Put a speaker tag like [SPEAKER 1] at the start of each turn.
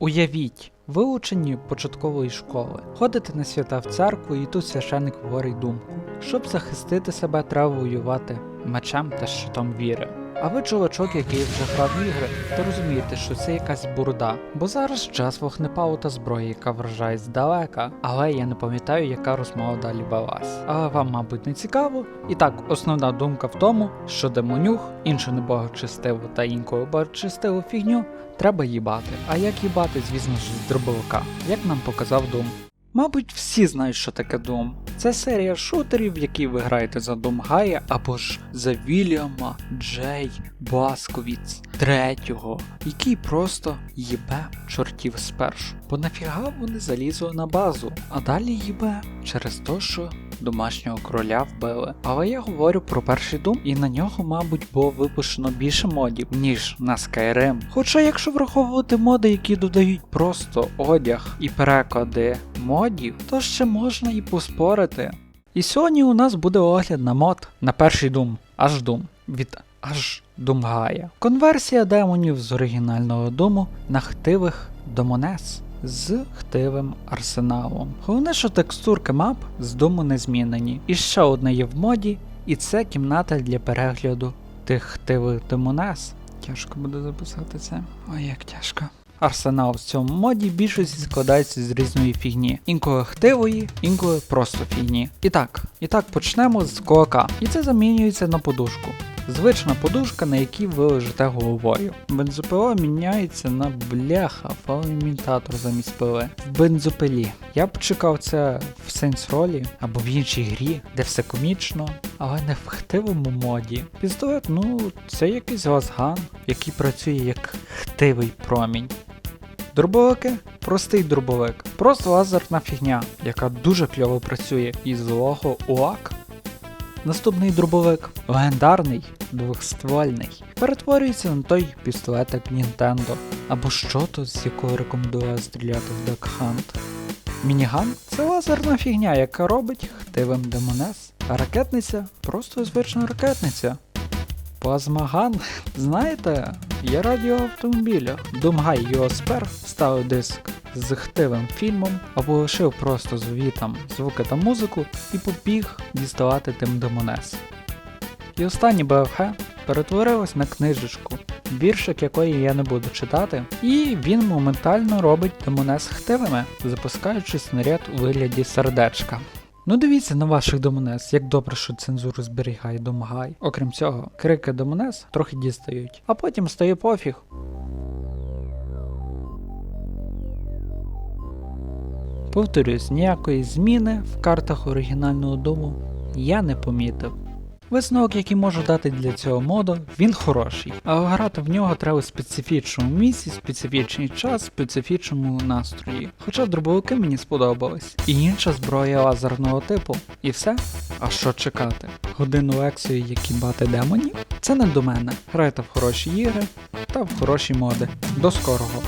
[SPEAKER 1] Уявіть, ви учені початкової школи. Ходите на свята в церкву, і тут священик говорить думку. Щоб захистити себе, треба воювати мечем та щитом віри. А ви чувачок, який вже грав в ігри, то розумієте, що це якась бурда. Бо зараз час вогнепалу та зброї, яка вражає здалека. Але я не пам'ятаю, яка розмова далі велась. Але вам, мабуть, не цікаво. І так, основна думка в тому, що демонюх, іншу небогочестиву та інколи богочестиву фігню треба їбати. А як їбати, звісно ж, з дробовика, як нам показав Doom. Мабуть, всі знають, що таке Doom. Це серія шутерів, в якій ви граєте за Doom Гая або ж за Вільяма Джей Басковіц третього, який просто їбе чортів спершу. Бо нафіга вони залізли на базу, а далі їбе через те, що домашнього короля вбили. Але я говорю про перший Doom, і на нього, мабуть, було випущено більше модів, ніж на Skyrim. Хоча, якщо враховувати моди, які додають просто одяг і переклади модів, то ще можна і поспорити. І сьогодні у нас буде огляд на мод на перший Doom, аж Doom, від аж Думгая. Конверсія демонів з оригінального дому на хтивих домонес з хтивим арсеналом. Головне, що текстурки мап з дому не змінені. І ще одне є в моді, і це кімната для перегляду тих хтивих домонес. Тяжко буде записати це. Ой, як тяжко. Арсенал в цьому моді більшості складається з різної фігні. Інколи хтивої, інколи просто фігні. І так, і так почнемо з кулака. І це замінюється на подушку. Звична подушка, на якій ви лежите головою. Бензопила міняється на бляха, фалоімітатор замість пили. В бензопилі. Я б чекав це в Saints Row або в іншій грі, де все комічно, але не в хтивому моді. Пістолет, ну, це якийсь лазган, який працює як хтивий промінь. Дробовики простий дробовик, просто лазерна фігня, яка дуже кльово працює із злого УАК. Наступний дробовик легендарний, двохствольний, перетворюється на той пістолетик Nintendo, або що то, з якого рекомендую стріляти в Duck Hunt. Мініган це лазерна фігня, яка робить хтивим демонес. А ракетниця просто звична ракетниця. Плазмаган, знаєте, є радіо в автомобілях. Думгай його ставив диск з хтивим фільмом, або лишив просто звітам звуки та музику і побіг діставати тим демонес. І останнє БФГ перетворилось на книжечку, віршик якої я не буду читати, і він моментально робить демонес хтивими, запускаючи снаряд у вигляді сердечка. Ну дивіться на ваших домонес, як добре, що цензуру зберігає домагай. Окрім цього, крики домонес трохи дістають, а потім стає пофіг. Повторюсь, ніякої зміни в картах оригінального дому я не помітив. Висновок, який можу дати для цього моду, він хороший, але грати в нього треба в специфічному місці, специфічний час, специфічному настрої. Хоча дробовики мені сподобались. І інша зброя лазерного типу. І все? А що чекати? Годину лекції, які бати демонів? Це не до мене. Грайте в хороші ігри та в хороші моди. До скорого!